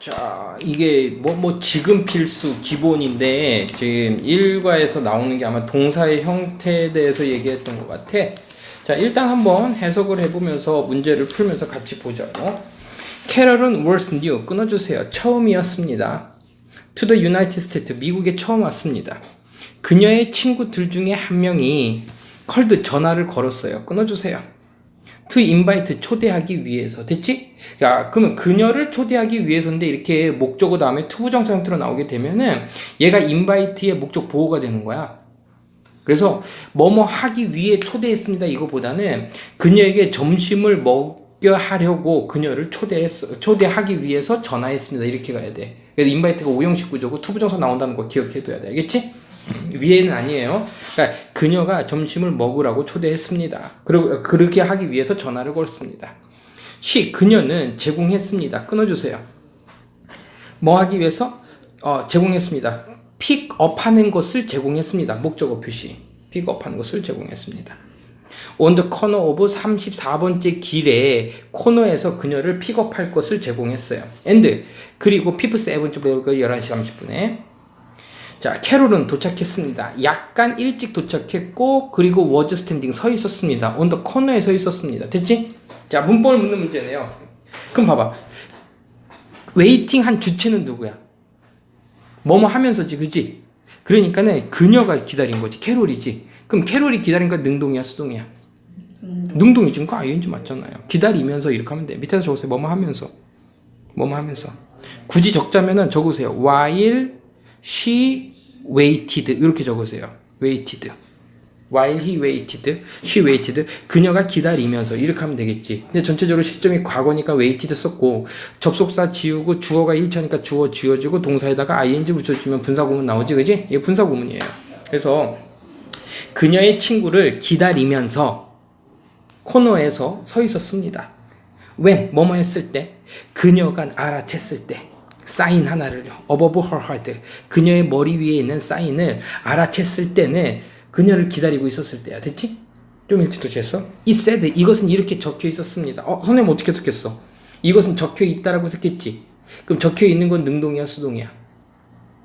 자, 이게 뭐, 뭐, 지금 필수 기본인데, 지금 일과에서 나오는 게 아마 동사의 형태에 대해서 얘기했던 것 같아. 자, 일단 한번 해석을 해보면서 문제를 풀면서 같이 보죠. 캐럴은 was new. 끊어주세요. 처음이었습니다. To the United States. 미국에 처음 왔습니다. 그녀의 친구들 중에 한 명이 컬드 전화를 걸었어요. 끊어주세요. To invite 초대하기 위해서 됐지? 야 그러면 그녀를 초대하기 위해서인데 이렇게 목적어 다음에 투부정사 형태로 나오게 되면은 얘가 invite의 목적 보호가 되는 거야. 그래서 뭐뭐 하기 위해 초대했습니다 이거보다는 그녀에게 점심을 먹여 하려고 그녀를 초대했어 초대하기 위해서 전화했습니다 이렇게 가야 돼. 그래서 invite가 오형식 구조고 투부정사 나온다는 거 기억해둬야 돼. 알겠지? 위에는 아니에요. 그러니까 그녀가 점심을 먹으라고 초대했습니다. 그리고 그렇게 하기 위해서 전화를 걸었습니다. 시 그녀는 제공했습니다. 끊어주세요. 뭐 하기 위해서 어, 제공했습니다. 픽업하는 것을 제공했습니다. 목적어 표시. 픽업하는 것을 제공했습니다. On corner of 34번째 길에 코너에서 그녀를 픽업할 것을 제공했어요. and 그리고 57번 11시 30분에 자, 캐롤은 도착했습니다. 약간 일찍 도착했고, 그리고 워즈 스탠딩 서 있었습니다. 언더 코너에 서 있었습니다. 됐지? 자, 문법을 묻는 문제네요. 그럼 봐봐. 웨이팅 한 주체는 누구야? 뭐뭐 하면서지, 그지? 그러니까는 그녀가 기다린 거지. 캐롤이지. 그럼 캐롤이 기다린 건 능동이야, 수동이야? 능동이지. 그거 ING 맞잖아요. 기다리면서 이렇게 하면 돼. 밑에서 적으세요. 뭐뭐 하면서. 뭐뭐 하면서. 굳이 적자면은 적으세요. while she waited 이렇게 적으세요. waited. while he waited, she waited. 그녀가 기다리면서 이렇게 하면 되겠지. 근데 전체적으로 시점이 과거니까 waited 썼고 접속사 지우고 주어가 1차니까 주어 지워주고 동사에다가 ing 붙여주면 분사구문 나오지, 그지? 이게 분사구문이에요. 그래서 그녀의 친구를 기다리면서 코너에서 서 있었습니다. when 뭐뭐 했을 때 그녀가 알아챘을 때 사인 하나를요. above her heart. 그녀의 머리 위에 있는 사인을 알아챘을 때는 그녀를 기다리고 있었을 때야. 됐지? 좀 일찍 도착했어? 이 said 이것은 이렇게 적혀 있었습니다. 어, 선생님 어떻게 적혔어? 이것은 적혀 있다라고 썼겠지. 그럼 적혀 있는 건 능동이야, 수동이야?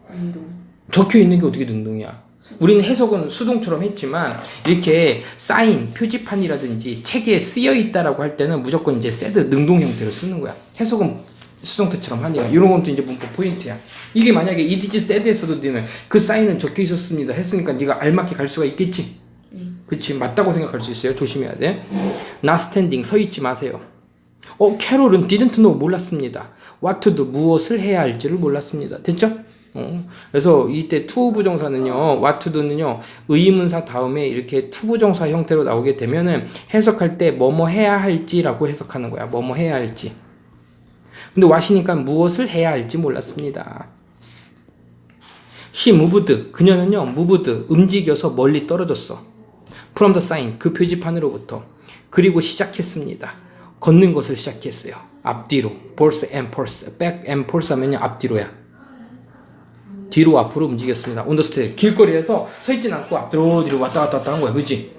운동. 적혀 있는 게 어떻게 능동이야? 우리는 해석은 수동처럼 했지만 이렇게 사인, 표지판이라든지 책에 쓰여 있다라고 할 때는 무조건 이제 said 능동 형태로 쓰는 거야. 해석은 수동태처럼 하니까 이런 것도 이제 문법 포인트야. 이게 만약에 이디지 세드에서도 되면 그 사인은 적혀 있었습니다 했으니까 네가 알맞게 갈 수가 있겠지. 그치 맞다고 생각할 수 있어요. 조심해야 돼. not standing 서 있지 마세요. 어 캐롤은 didn't know 몰랐습니다. what to do 무엇을 해야 할지를 몰랐습니다. 됐죠? 어, 그래서 이때 to 부정사는요, what to do는요, 의문사 다음에 이렇게 to 부정사 형태로 나오게 되면은 해석할 때 뭐뭐 해야 할지라고 해석하는 거야. 뭐뭐 해야 할지. 근데 와시니까 무엇을 해야 할지 몰랐습니다. she moved 그녀는요 moved 움직여서 멀리 떨어졌어. from the sign 그 표지판으로부터 그리고 시작했습니다. 걷는 것을 시작했어요. 앞뒤로 force and force back and force 하면요 앞뒤로야. 뒤로 앞으로 움직였습니다. 온더스테 길거리에서 서 있진 않고 앞뒤로 뒤로 왔다 갔다 왔다 한 거야. 그지?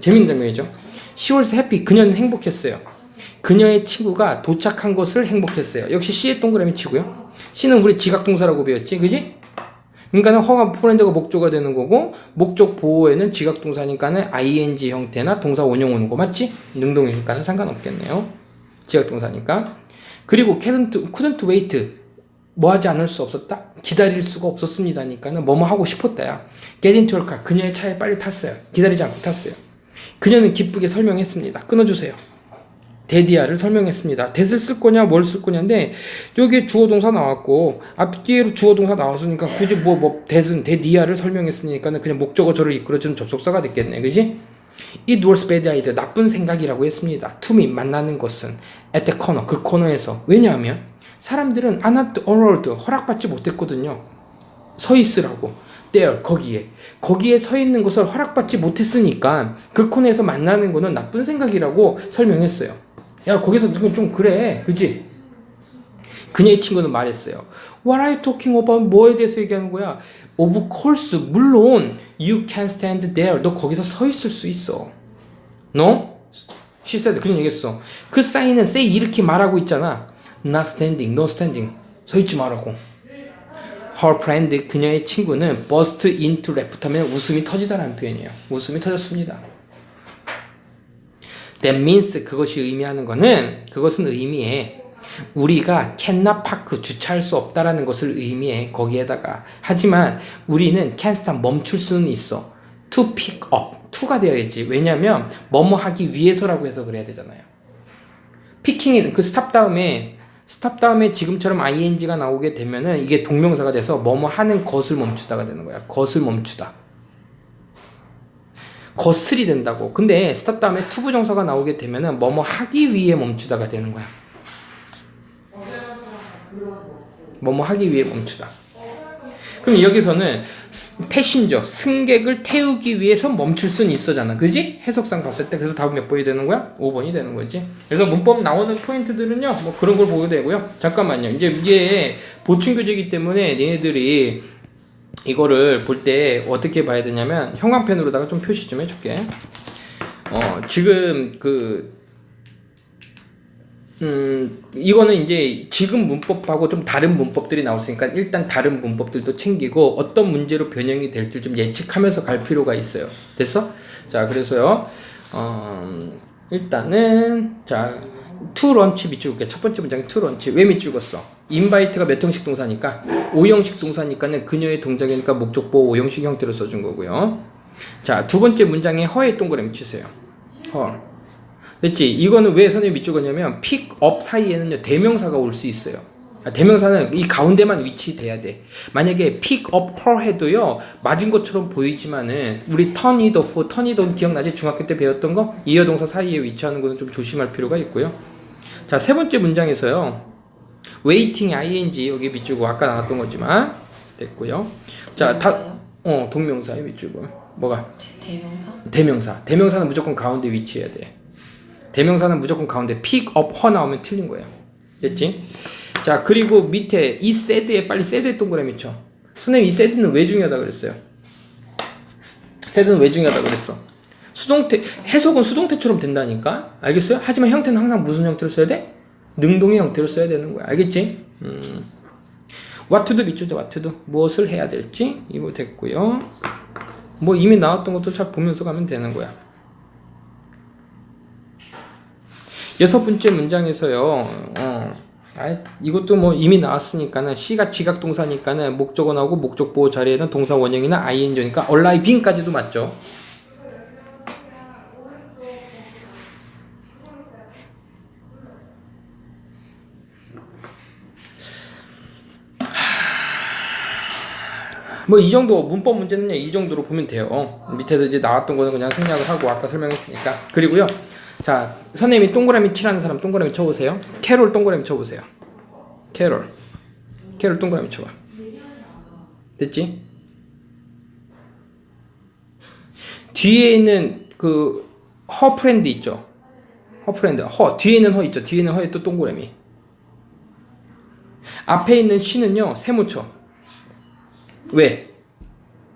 재밌는 장면이죠. She was happy. 그녀는 행복했어요. 그녀의 친구가 도착한 것을 행복했어요. 역시 C의 동그라미 치고요. C는 우리 지각동사라고 배웠지, 그지? 그러니까는 허가 프렌드가 목조가 되는 거고 목적 보호에는 지각동사니까는 ing 형태나 동사 원형 오는 거 맞지? 능동이니까는 상관없겠네요. 지각동사니까. 그리고 couldn't, couldn't wait. 뭐 하지 않을 수 없었다? 기다릴 수가 없었습니다니까는 뭐뭐 하고 싶었다야. get into her car. 그녀의 차에 빨리 탔어요. 기다리지 않고 탔어요. 그녀는 기쁘게 설명했습니다. 끊어주세요. 데디아를 설명했습니다. 대을 쓸 거냐, 뭘 쓸 거냐인데, 여기에 주어 동사 나왔고, 앞뒤로 주어 동사 나왔으니까, 굳이 뭐, 뭐, 대은, 데디아를 설명했으니까는 그냥 목적어 저를 이끌어주는 접속사가 됐겠네. 그지? It was bad idea. 나쁜 생각이라고 했습니다. To me, 만나는 것은. At the corner, 그 코너에서. 왜냐하면, 사람들은 안 not allowed, 허락받지 못했거든요. 서 있으라고. there, 거기에. 거기에 서 있는 것을 허락받지 못했으니까, 그 코너에서 만나는 거는 나쁜 생각이라고 설명했어요. 야, 거기서 그건 좀 그래. 그지? 그녀의 친구는 말했어요. What are you talking about? 뭐에 대해서 얘기하는 거야? Of course, 물론, you can stand there. 너 거기서 서 있을 수 있어. No? She said, 그냥 얘기했어. 그 사인은 say 이렇게 말하고 있잖아. Not standing, no standing. 서 있지 말라고. Her friend 그녀의 친구는 burst into laugh 하면 웃음이 터지다라는 표현이에요. 웃음이 터졌습니다. That means 그것이 의미하는 거는 그것은 의미해 우리가 캔나 파크 주차할 수 없다라는 것을 의미해 거기에다가. 하지만 우리는 stop 멈출 수는 있어. To pick up to가 되어야지. 왜냐면 뭐뭐 하기 위해서라고 해서 그래야 되잖아요. 피킹이 그 스탑 다음에 스탑 다음에 지금처럼 ing가 나오게 되면은 이게 동명사가 돼서 뭐뭐 하는 것을 멈추다가 되는 거야. 것을 멈추다 거슬이 된다고 근데 스탑 다음에 투부 정사가 나오게 되면은 뭐뭐 하기 위해 멈추다가 되는 거야 뭐뭐 하기 위해 멈추다. 그럼 여기서는 스- 패신저, 승객을 태우기 위해서 멈출 수는 있어잖아. 그지? 해석상 봤을 때. 그래서 답은 몇 번이 되는 거야? 5번이 되는 거지. 그래서 문법 나오는 포인트들은요, 뭐 그런 걸 보게 되고요. 잠깐만요. 이제 이게 보충 교재이기 때문에 얘네들이 이거를 볼 때 어떻게 봐야 되냐면 형광펜으로다가 좀 표시 좀 해줄게. 어, 지금 그 음, 이거는 이제 지금 문법하고 좀 다른 문법들이 나왔으니까 일단 다른 문법들도 챙기고 어떤 문제로 변형이 될지 좀 예측하면서 갈 필요가 있어요. 됐어? 자, 그래서요, 어, 일단은, 자, 투 런치 밑줄 긋게. 첫 번째 문장에 투 런치. 왜 밑줄 긋어? 인바이트가 몇 형식 동사니까? 5형식 동사니까는 그녀의 동작이니까 목적보 5형식 형태로 써준 거고요. 자, 두 번째 문장에 허의 동그라미 치세요. 허. 됐지? 이거는 왜 선생님 밑줄 긋냐면 픽업 사이에는요 대명사가 올 수 있어요. 아, 대명사는 이 가운데만 위치돼야 돼. 만약에 픽업 her 해도요 맞은 것처럼 보이지만은 우리 turn it off, turn it on 기억나지? 중학교 때 배웠던 거 이어동사 사이에 위치하는 거는 좀 조심할 필요가 있고요. 자 세 번째 문장에서요 waiting ing 여기 밑줄고 아까 나왔던 거지만 됐고요. 자 다 어 동명사에 밑줄고 뭐가 대, 대명사? 대명사. 대명사는 무조건 가운데 위치해야 돼. 대명사는 무조건 가운데 pick up her 나오면 틀린 거예요. 됐지? 자, 그리고 밑에 이 said에 빨리 said에 동그라미 쳐. 선생님 이 said는 왜 중요하다 그랬어요? said는 왜 중요하다 그랬어? 수동태 해석은 수동태처럼 된다니까. 알겠어요? 하지만 형태는 항상 무슨 형태로 써야 돼? 능동의 형태로 써야 되는 거야. 알겠지? 음. what to do. 무엇을 해야 될지 이거 됐고요. 뭐 이미 나왔던 것도 잘 보면서 가면 되는 거야. 여섯 번째 문장에서요. 어, 아, 이것도 뭐 이미 나왔으니까는 C가 지각 동사니까는 목적어 나오고 목적 보호 자리에는 동사 원형이나 ing니까 얼라이빙까지도 맞죠. 뭐이 정도 문법 문제는요 이 정도로 보면 돼요. 어, 밑에서 이제 나왔던 거는 그냥 생략을 하고 아까 설명했으니까. 그리고요. 자 선생님이 동그라미 칠하는 사람 동그라미 쳐보세요. 캐롤 동그라미 쳐보세요. 캐롤. 캐롤 동그라미 쳐봐. 됐지? 뒤에 있는 그 허프렌드 있죠? 허프렌드. 허. 뒤에 있는 허 있죠? 뒤에 있는 허에 또 동그라미. 앞에 있는 시는요 세모 쳐. 왜?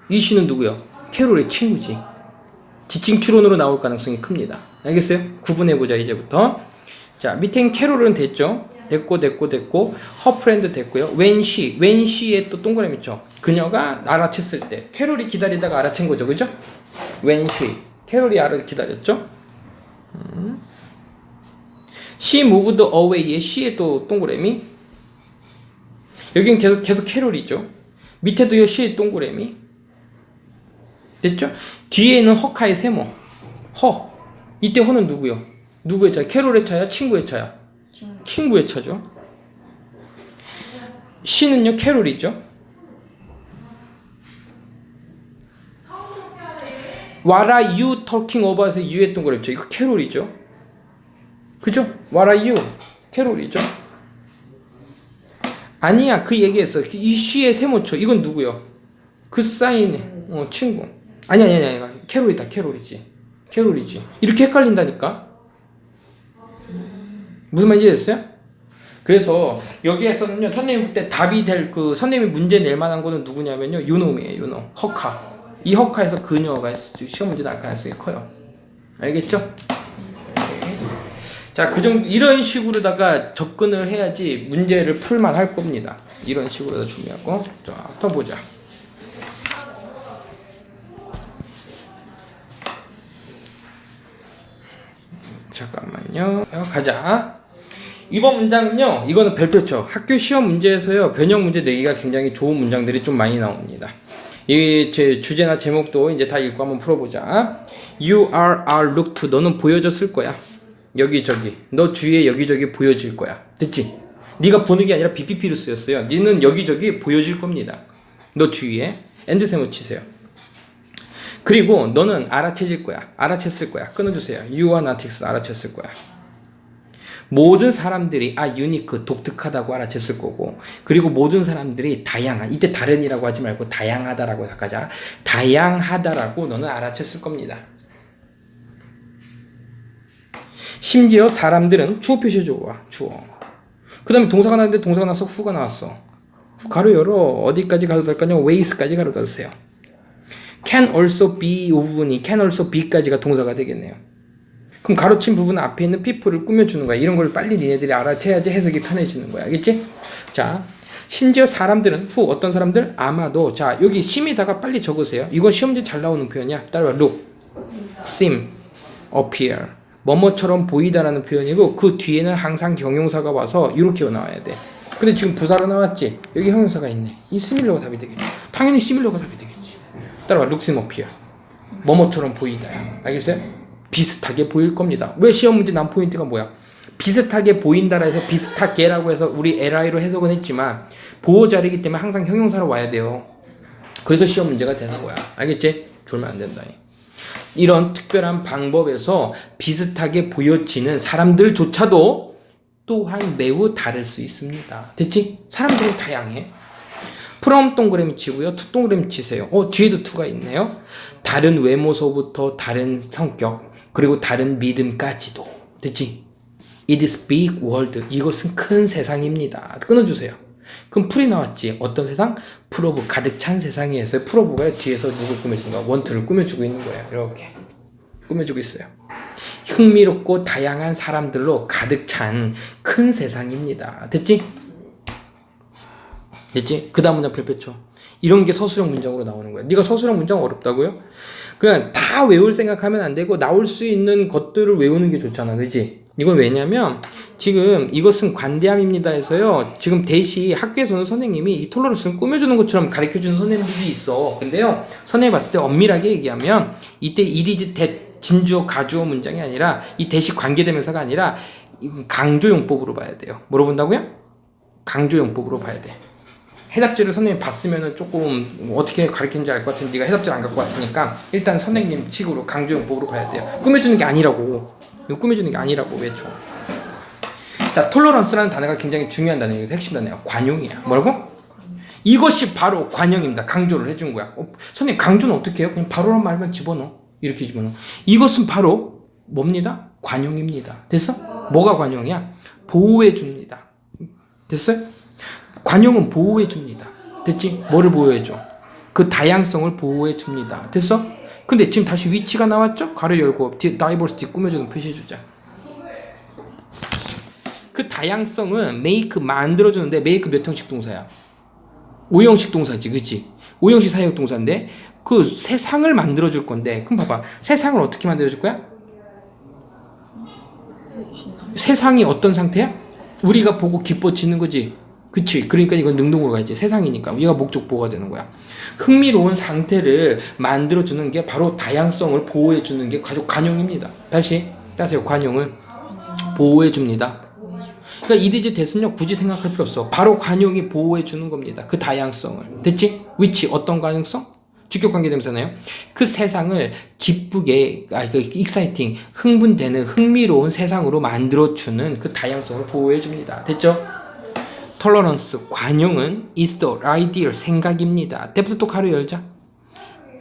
이 씨는 누구요? 캐롤의 친구지. 지칭 추론으로 나올 가능성이 큽니다. 알겠어요? 구분해보자, 이제부터. 자, 밑엔 캐롤은 됐죠? 됐고, 됐고, 됐고, 허프렌드 됐고요. when she에 또 동그라미 있죠? 그녀가 알아챘을 때. 캐롤이 기다리다가 알아챈 거죠, 그죠? she. 캐롤이 알아 기다렸죠? 음. moved away에 she에 또 동그라미. 여긴 계속, 계속 캐롤이죠? 밑에도요 시의 동그라미 됐죠? 뒤에는 허카의 세모 허 이때 허는 누구요? 누구의 차? 캐롤의 차야? 친구의 차야? 친구. 친구의 차죠 시는요 캐롤이죠 What are you talking about에서 you 했던 거랬죠 이거 캐롤이죠 그죠? What are you? 캐롤이죠 아니야 그 얘기했어 이 시의 세모초 이건 누구요? 그 사인에 어 친구 아니 아니 아니 아니 캐롤이다 캐롤이지 캐롤이지 이렇게 헷갈린다니까 무슨 말인지 됐어요? 그래서 여기에서는요 선생님 그때 답이 될 그 선생님이 문제 낼 만한 거는 누구냐면요 요놈이에요 요놈 허카 이 허카에서 그녀가 시험 문제 날 가능성이 커요 알겠죠? 자 자, 그 정도 이런 식으로다가 접근을 해야지 문제를 풀만 할 겁니다. 이런 식으로 준비하고 자, 또 보자. 잠깐만요. 가자. 이번 문장은요. 이거는 별표죠. 학교 시험 문제에서요. 변형 문제 내기가 굉장히 좋은 문장들이 좀 많이 나옵니다. 이 제 주제나 제목도 이제 다 읽고 한번 풀어보자. You are are look to 너는 보여졌을 거야. 여기저기 너 주위에 여기저기 보여질 거야. 됐지? 네가 보는 게 아니라 BPP로 쓰였어요. 너는 여기저기 보여질 겁니다. 너 주위에 엔드 세모 치세요. 그리고 너는 알아채질 거야. 알아챘을 거야. 끊어주세요. You are not 알아챘을 거야. 모든 사람들이 아 유니크 독특하다고 알아챘을 거고. 그리고 모든 사람들이 다양한 이때 다른이라고 하지 말고 다양하다라고 생각하자. 다양하다라고 너는 알아챘을 겁니다. 심지어 사람들은 주어 표시해 줘 주어. 그 다음에 동사가 나왔는데 동사가 나서 후가 나왔어. 가로 열어. 어디까지 가도 될까요 ways까지 가로 닫으세요 can also be 부분이 can also be까지가 동사가 되겠네요 그럼 가로친 부분 앞에 있는 people을 꾸며주는 거야. 이런 걸 빨리 니네들이 알아채야지 해석이 편해지는 거야. 알겠지? 자, 심지어 사람들은 후 어떤 사람들 아마도 자 여기 심이다가 빨리 적으세요. 이건 시험지 잘 나오는 표현이야. 따라와 look, seem, appear 뭐뭐처럼 보이다라는 표현이고 그 뒤에는 항상 경용사가 와서 이렇게 나와야 돼. 근데 지금 부사로 나왔지. 여기 형용사가 있네. 이 시밀러가 답이 되겠지. 당연히 시밀러가 답이 되겠지. 따라와 appear 뭐뭐처럼 보이다야. 알겠어요? 비슷하게 보일 겁니다. 왜 시험 문제 난 포인트가 뭐야? 비슷하게 보인다라 해서 비슷하게라고 해서 우리 LI로 해석은 했지만 보호 자리이기 때문에 항상 형용사로 와야 돼요. 그래서 시험 문제가 되는 거야. 알겠지? 졸면 안 된다. 이런 특별한 방법에서 비슷하게 보여지는 사람들조차도 또한 매우 다를 수 있습니다. 됐지? 사람들은 다양해. 프롬 동그라미 치고요. 투 동그라미 치세요. 어, 뒤에도 투가 있네요. 다른 외모서부터 다른 성격, 그리고 다른 믿음까지도. 됐지? It is big world. 이것은 큰 세상입니다. 끊어주세요. 그럼 풀이 나왔지. 어떤 세상? 프로브 가득 찬 세상이에서 프로브가 뒤에서 누굴 꾸며주는가? 원투를 꾸며주고 있는 거예요. 이렇게 꾸며주고 있어요. 흥미롭고 다양한 사람들로 가득 찬 큰 세상입니다. 됐지? 됐지? 그 다음 문장 별표쳐. 이런 게 서술형 문장으로 나오는 거야. 네가 서술형 문장 어렵다고요? 그냥 다 외울 생각하면 안 되고 나올 수 있는 것들을 외우는 게 좋잖아. 그지? 이건 왜냐면 지금 이것은 관대함입니다 해서요. 지금 대시 학교에서는 선생님이 이 톨러런스는 꾸며주는 것처럼 가르쳐주는 선생님들이 있어. 근데요. 선생님 봤을 때 엄밀하게 얘기하면 이때 이리즈 대 진주어 가주어 문장이 아니라 이 대시 관계대명사가 아니라 강조용법으로 봐야 돼요. 뭐로 본다고요? 강조용법으로 봐야 돼. 해답지를 선생님 봤으면은 조금 어떻게 가르치는지 알 것 같은데 네가 해답지를 안 갖고 왔으니까 일단 선생님 칙으로 강조용법으로 봐야 돼요. 꾸며주는 게 아니라고. 꾸며주는 게 아니라고 외쳐. 자, 톨러런스라는 단어가 굉장히 중요한 단어예요. 핵심 단어예요. 관용이야. 뭐라고? 이것이 바로 관용입니다. 강조를 해준 거야. 어, 선생님 강조는 어떻게 해요? 그냥 바로란 말만 집어넣어. 이렇게 집어넣어. 이것은 바로 뭡니다? 관용입니다. 됐어? 뭐가 관용이야? 보호해 줍니다. 됐어요? 관용은 보호해 줍니다. 됐지? 뭐를 보호해 줘? 그 다양성을 보호해 줍니다. 됐어? 근데 지금 다시 위치가 나왔죠? 가로 열고 다이버시티 꾸며주는 표시해 주자. 그 다양성은 make 만들어 주는데 make 몇 형식 동사야? 5형식 동사지, 그치? 5형식 사역 동사인데 그 세상을 만들어 줄 건데 그럼 봐봐 세상을 어떻게 만들어 줄 거야? 세상이 어떤 상태야? 우리가 보고 기뻐지는 거지 그치. 그러니까 이건 능동으로 가야지. 세상이니까. 얘가 목적 보호가 되는 거야. 흥미로운 상태를 만들어주는 게 바로 다양성을 보호해주는 게 가족 관용입니다. 다시, 따세요. 관용을 보호해줍니다. 그러니까 이디지 대순요 굳이 생각할 필요 없어. 바로 관용이 보호해주는 겁니다. 그 다양성을. 됐지? 위치, 어떤 관용성? 주격 관계 되면서나요? 그 세상을 기쁘게, 아, 그 익사이팅, 흥분되는 흥미로운 세상으로 만들어주는 그 다양성을 보호해줍니다. 됐죠? 톨러런스, 관용은 is the ideal 생각입니다. 대부터 또 가로 열자.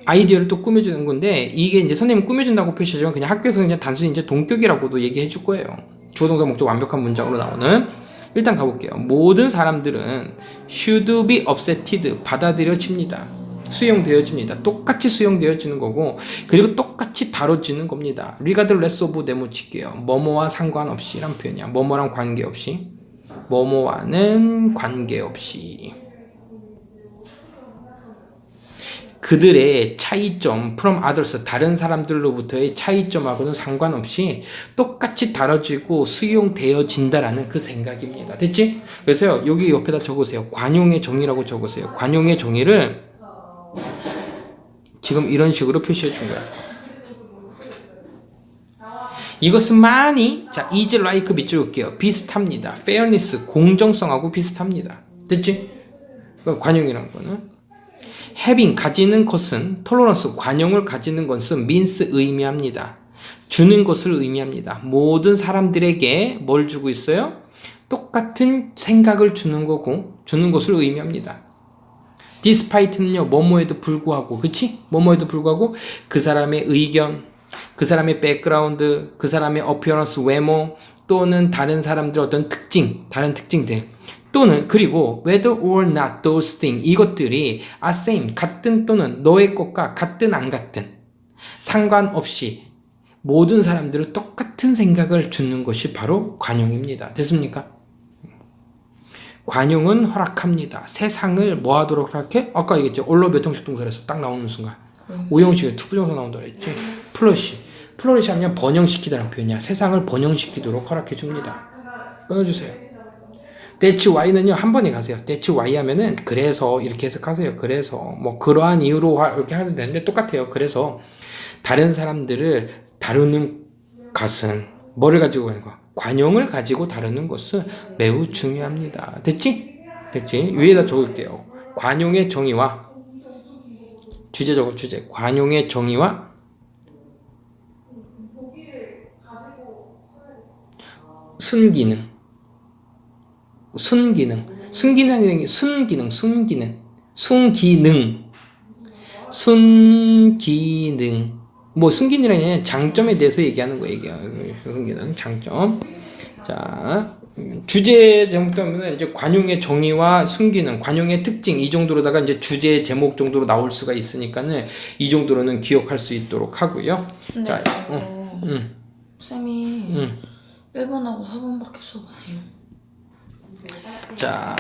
아이디어를 또 꾸며주는 건데 이게 이제 선생님 꾸며준다고 표시하지만 그냥 학교에서 그냥 단순히 이제 동격이라고도 얘기해 줄 거예요. 주어동사 목적 완벽한 문장으로 나오는 일단 가볼게요. 모든 사람들은 should be accepted 받아들여집니다. 수용되어집니다. 똑같이 수용되어지는 거고 그리고 똑같이 다뤄지는 겁니다. regardless of 네모칠게요. 뭐뭐와 상관없이란 표현이야. 뭐뭐랑 관계없이 뭐뭐와는 관계없이 그들의 차이점 from others 다른 사람들로부터의 차이점하고는 상관없이 똑같이 다뤄지고 수용되어진다라는 그 생각입니다. 됐지? 그래서요 여기 옆에다 적으세요. 관용의 정의라고 적으세요. 관용의 정의를 지금 이런 식으로 표시해 준 거야. 이것은 많이 자 is like 밑줄 볼게요. 비슷합니다. fairness 공정성하고 비슷합니다. 됐지? 그 관용이라는 거는 having 가지는 것은 tolerance 관용을 가지는 것은 means 의미합니다. 주는 것을 의미합니다. 모든 사람들에게 뭘 주고 있어요? 똑같은 생각을 주는 거고 주는 것을 의미합니다. despite는요 뭐뭐에도 불구하고 그치? 뭐뭐에도 불구하고 그 사람의 의견 그 사람의 백그라운드 그 사람의 어피어런스 외모 또는 다른 사람들의 어떤 특징 다른 특징들 또는 그리고 whether or not those things 이것들이 are same 같든 또는 너의 것과 같든 안 같든 상관없이 모든 사람들은 똑같은 생각을 주는 것이 바로 관용입니다. 됐습니까? 관용은 허락합니다. 세상을 뭐 하도록 허락해? 아까 얘기했죠. 올로 몇 형식 동사에서 딱 나오는 순간. 오형식에 투부정사 나온다 그랬지. 플러시. 플러시 하면 번영시키다는 표현이야. 세상을 번영시키도록 허락해 줍니다. 끊어주세요. 대치 Y는요, 한 번에 가세요. 대치 Y 하면은, 그래서, 이렇게 해석하세요. 그래서, 뭐, 그러한 이유로, 하- 이렇게 하도 되는데, 똑같아요. 그래서, 다른 사람들을 다루는 것은, 뭐를 가지고 가는 거? 관용을 가지고 다루는 것은 매우 중요합니다. 됐지? 됐지? 위에다 적을게요. 관용의 정의와, 주제 적어, 주제. 관용의 정의와, 순기능. 순기능. 순기능이라는 게 순기능, 순기능. 순기능. 순기능. 뭐 순기능이라는 게 장점에 대해서 얘기하는 거예요. 순기능 장점. 자, 음, 주제 제목부터는 이제 관용의 정의와 순기능, 관용의 특징 이 정도로다가 이제 주제 제목 정도로 나올 수가 있으니까는 이 정도로는 기억할 수 있도록 하고요. 근데 자, 이거 음, 쌤이 음. 1번하고 4번밖에 수업 안 해요. 자,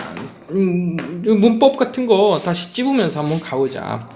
음, 이 문법 같은 거 다시 찝으면서 한번 가보자.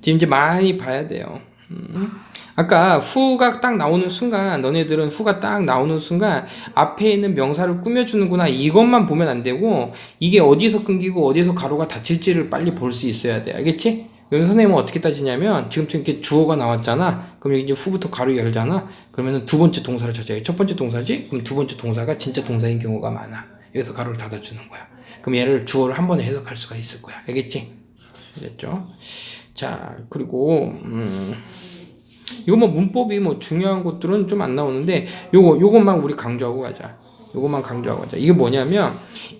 지금 이제 많이 봐야 돼요. 음. 아까 후가 딱 나오는 순간, 너네들은 후가 딱 나오는 순간, 앞에 있는 명사를 꾸며주는구나, 이것만 보면 안 되고, 이게 어디서 끊기고, 어디서 가로가 닫힐지를 빨리 볼 수 있어야 돼. 알겠지? 여기 선생님은 어떻게 따지냐면, 지금처럼 이렇게 주어가 나왔잖아? 그럼 여기 이제 후부터 가로 열잖아? 그러면은 두 번째 동사를 찾아야 돼. 첫 번째 동사지? 그럼 두 번째 동사가 진짜 동사인 경우가 많아. 여기서 가로를 닫아주는 거야. 그럼 얘를 주어를 한 번에 해석할 수가 있을 거야. 알겠지? 알겠죠? 자, 그리고, 음, 이거 뭐 문법이 뭐 중요한 것들은 좀 안 나오는데, 요거, 요것만 우리 강조하고 가자. 요것만 강조하고 가자. 이게 뭐냐면,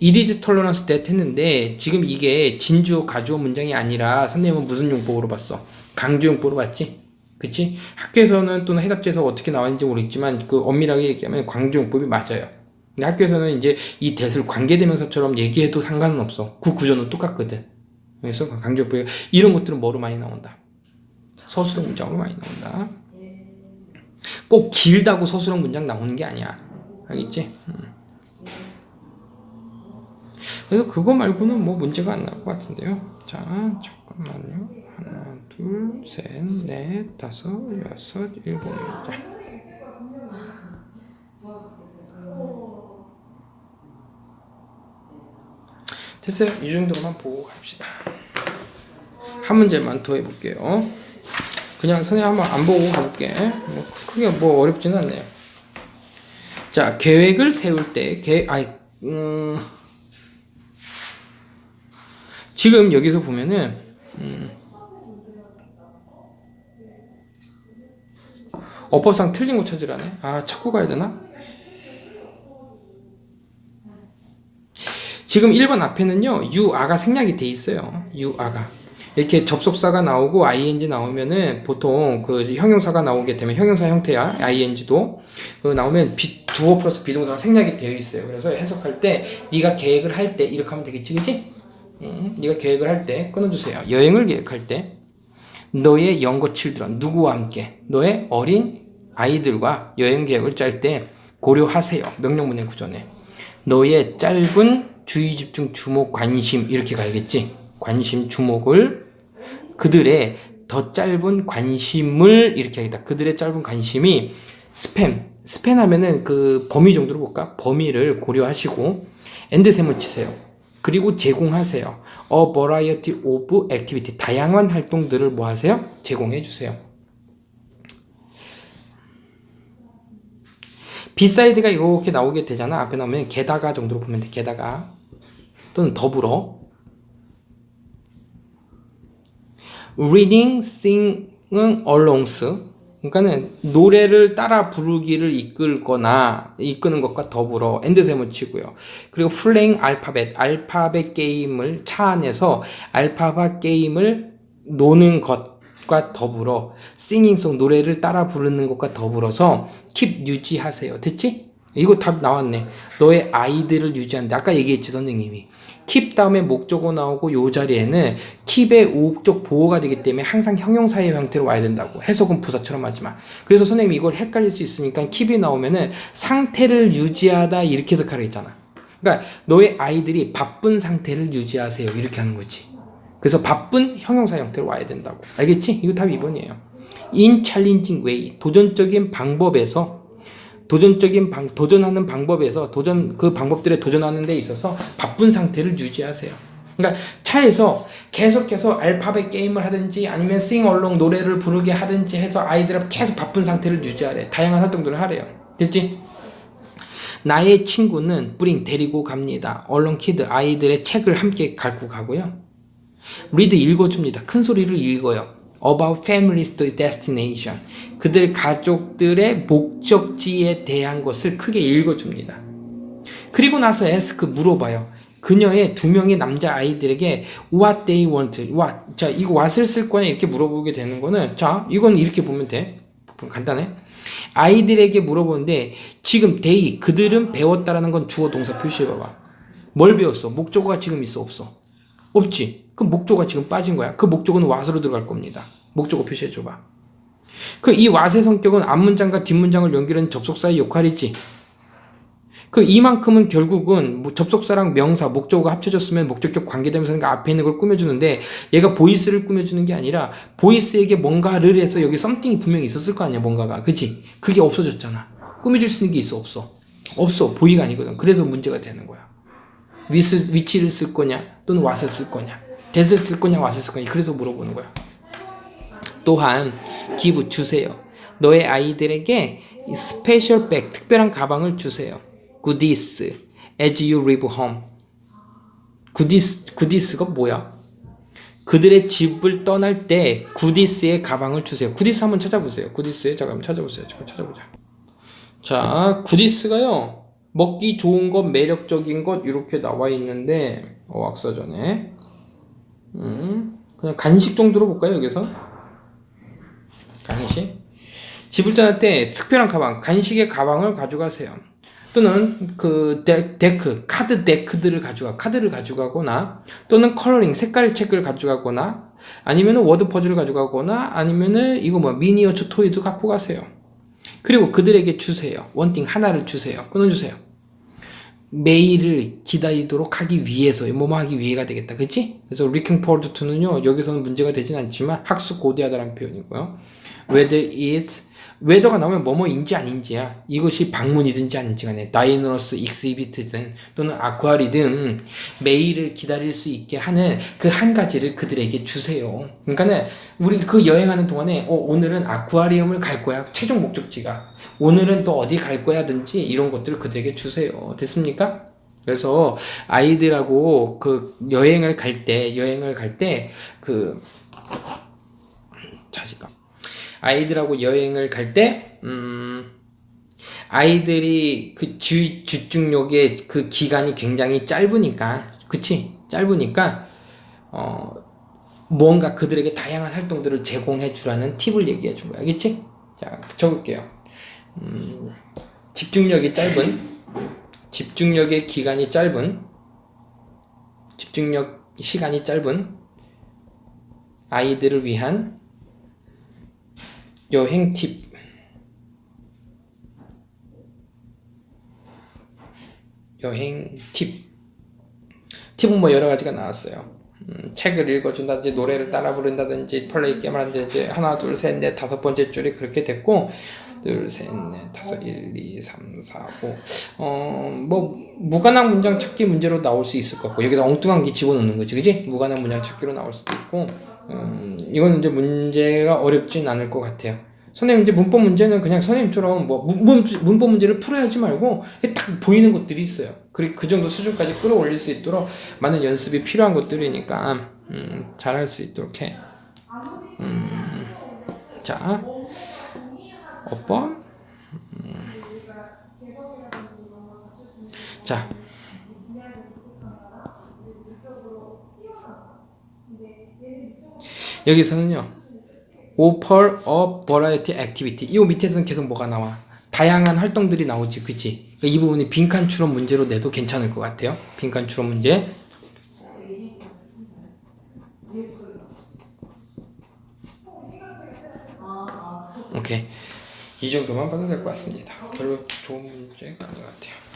it is tolerance that 했는데, 지금 이게 진주어, 가주어 문장이 아니라, 선생님은 무슨 용법으로 봤어? 강조 용법으로 봤지? 그치? 학교에서는 또는 해답지에서 어떻게 나왔는지 모르겠지만, 그 엄밀하게 얘기하면 강조 용법이 맞아요. 근데 학교에서는 이제 이 대을 관계대명사처럼 얘기해도 상관은 없어. 그 구조는 똑같거든. 그래서 강조 용법이 이런 것들은 뭐로 많이 나온다? 서술형 문장으로 많이 나온다. 꼭 길다고 서술형 문장 나오는 게 아니야. 알겠지? 음. 그래서 그거 말고는 뭐 문제가 안 나올 것 같은데요. 자, 잠깐만요. 하나, 둘, 셋, 넷, 다섯, 여섯, 일곱. 자. 됐어요. 이 정도만 보고 갑시다. 한 문제만 더 해볼게요. 그냥 선생님 한번 안 보고 가볼게. 뭐 크게 뭐 어렵지는 않네요. 자, 계획을 세울 때, 계, 아이, 음, 지금 여기서 보면은, 음, 어법상 틀린 거 찾으라네. 아, 찾고 가야 되나? 지금 1번 앞에는요, 유아가 생략이 돼 있어요. 유아가. 이렇게 접속사가 나오고 ing 나오면은 보통 그 형용사가 나오게 되면 형용사 형태야 ing도 그 나오면 비, 주어 플러스 비동사가 생략이 되어 있어요. 그래서 해석할 때 네가 계획을 할 때 이렇게 하면 되겠지, 그지? 음, 네가 계획을 할 때 끊어주세요. 여행을 계획할 때 너의 영거 칠드런 누구와 함께 너의 어린 아이들과 여행 계획을 짤 때 고려하세요. 명령문의 구조네. 너의 짧은 주의 집중 주목 관심 이렇게 가야겠지. 관심 주목을 그들의 더 짧은 관심을 이렇게 하겠다. 그들의 짧은 관심이 스팸. 스팸 하면은 그 범위 정도로 볼까? 범위를 고려하시고 엔드셈을 치세요. 그리고 제공하세요. A variety of activity. 다양한 활동들을 뭐 하세요? 제공해 주세요. 비사이드가 이렇게 나오게 되잖아. 앞에 나오면 게다가 정도로 보면 돼. 게다가 또는 더불어 reading, singing alongs 그러니까는 노래를 따라 부르기를 이끌거나 이끄는 것과 더불어 엔드셈을 치고요. 그리고 플레잉 알파벳 알파벳 게임을 차 안에서 알파벳 게임을 노는 것과 더불어 싱잉송 노래를 따라 부르는 것과 더불어서 킵 유지하세요. 됐지? 이거 답 나왔네. 너의 아이들을 유지한다. 아까 얘기했지 선생님이. 킵 다음에 목적어 나오고 요 자리에는 킵의 우목적 보호가 되기 때문에 항상 형용사의 형태로 와야 된다고. 해석은 부사처럼 하지 마. 그래서 선생님이 이걸 헷갈릴 수 있으니까 킵이 나오면은 상태를 유지하다 이렇게 해석하라 했잖아. 그러니까 너의 아이들이 바쁜 상태를 유지하세요. 이렇게 하는 거지. 그래서 바쁜 형용사 형태로 와야 된다고. 알겠지? 이거 답 2번이에요. In challenging way. 도전적인 방법에서 도전적인 방, 도전하는 방법에서 도전 그 방법들에 도전하는 데 있어서 바쁜 상태를 유지하세요. 그러니까 차에서 계속해서 알파벳 게임을 하든지 아니면 싱얼롱 노래를 부르게 하든지 해서 아이들을 계속 바쁜 상태를 유지하래. 다양한 활동들을 하래요. 됐지? 나의 친구는 뿌링 데리고 갑니다. 얼른 키드 아이들의 책을 함께 갖고 가고요. 리드 읽어줍니다. 큰 소리를 읽어요. About families to destination. 그들 가족들의 목적지에 대한 것을 크게 읽어줍니다. 그리고 나서 에스크 물어봐요. 그녀의 두 명의 남자 아이들에게 what they want, what. 자, 이거 what을 쓸 거냐 이렇게 물어보게 되는 거는 자, 이건 이렇게 보면 돼. 간단해. 아이들에게 물어보는데 지금 they 그들은 배웠다라는 건 주어 동사 표시해 봐봐. 뭘 배웠어? 목적어가 지금 있어 없어? 없지. 그 목적어가 지금 빠진 거야. 그 목적어는 what으로 들어갈 겁니다. 목적어 표시해 줘봐. 그이 what의 성격은 앞문장과 뒷문장을 연결하는 접속사의 역할이지. 그 이만큼은 결국은 뭐 접속사랑 명사, 목적어가 합쳐졌으면 목적적 관계대명사가 앞에 있는 걸 꾸며주는데 얘가 보이스를 꾸며주는 게 아니라 보이스에게 뭔가를 해서 여기 썸띵이 분명히 있었을 거 아니야 뭔가가 그치? 그게 없어졌잖아 꾸며줄 수 있는 게 있어 없어? 없어 보이가 아니거든 그래서 문제가 되는 거야 위스, 위치를 쓸 거냐 또는 왓을 쓸 거냐 대을 쓸 거냐 왓을 쓸 거냐 그래서 물어보는 거야 또한 기부 주세요 너의 아이들에게 스페셜 백 특별한 가방을 주세요 goodies as you leave home. goodies, goodies가 뭐야? 그들의 집을 떠날 때 구디스의 가방을 주세요. 구디스 한번 찾아보세요. 구디스의 잠깐 찾아보세요. 잠깐 찾아보자. 자, 구디스가요. 먹기 좋은 것, 매력적인 것 이렇게 나와 있는데 어학서전에 음, 그냥 간식 정도로 볼까요 여기서? 간식. 때 특별한 가방, 간식의 가방을 가져가세요. 또는 그 데, 데크, 카드 데크들을 가져가, 카드를 가져가거나, 또는 컬러링, 색깔 책을 가져가거나, 아니면은 워드 퍼즐을 가져가거나, 아니면은 이거 뭐 미니어처 토이도 갖고 가세요. 그리고 그들에게 주세요. 원띵 하나를 주세요. 끊어주세요. 메일을 기다리도록 하기 위해서, 뭐뭐 하기 위해가 되겠다. 그치? 그래서 looking forward to는요, 여기서는 문제가 되진 않지만, 학습 고대하다라는 표현이고요. whether it's 웨더가 나오면 뭐뭐인지 아닌지야. 이것이 방문이든지 아닌지 간에 다이너러스 익스비트든 또는 아쿠아리든 메일을 기다릴 수 있게 하는 그 한 가지를 그들에게 주세요. 그러니까는 우리 그 여행하는 동안에 어, 오늘은 아쿠아리움을 갈 거야. 최종 목적지가. 오늘은 또 어디 갈 거야든지 이런 것들을 그들에게 주세요. 됐습니까? 그래서 아이들하고 그 여행을 갈 때, 여행을 갈 때, 그, 자식아. 아이들하고 여행을 갈 때, 음, 아이들이 그 주, 집중력의 그 기간이 굉장히 짧으니까, 그치? 짧으니까, 어, 뭔가 그들에게 다양한 활동들을 제공해 주라는 팁을 얘기해 준 거야. 알겠지? 자, 적을게요. 음, 집중력이 짧은, 집중력의 기간이 짧은, 집중력 시간이 짧은 아이들을 위한 여행 팁. 여행 팁. 팁은 뭐 여러 가지가 나왔어요. 음, 책을 읽어준다든지 노래를 따라 부른다든지 플레이 게임을 한다든지 하나 둘 셋 넷 다섯 번째 줄이 그렇게 됐고 둘 셋 넷 다섯 일 이 삼 사 오 어뭐 무관한 문장 찾기 문제로 나올 수 있을 것 같고 여기다 엉뚱한 게 집어넣는 거지 그지 무관한 문장 찾기로 나올 수도 있고 음 이거는 이제 문제가 어렵진 않을 것 같아요 선생님 이제 문법 문제는 그냥 선생님처럼 뭐 문, 문, 문법 문제를 풀어야 하지 말고 딱 보이는 것들이 있어요. 그리 그 정도 수준까지 끌어올릴 수 있도록 많은 연습이 필요한 것들이니까 음, 잘할 수 있도록 해. 음, 자, 어법. 음, 자. 여기서는요. offer a variety activity. 이 밑에서는 계속 뭐가 나와? 다양한 활동들이 나오지, 그치? 그러니까 이 부분이 빈칸 추론 문제로 내도 괜찮을 것 같아요. 빈칸 추론 문제. 오케이. 이 정도만 봐도 될 것 같습니다. 별로 좋은 문제가 아닌 것 같아요.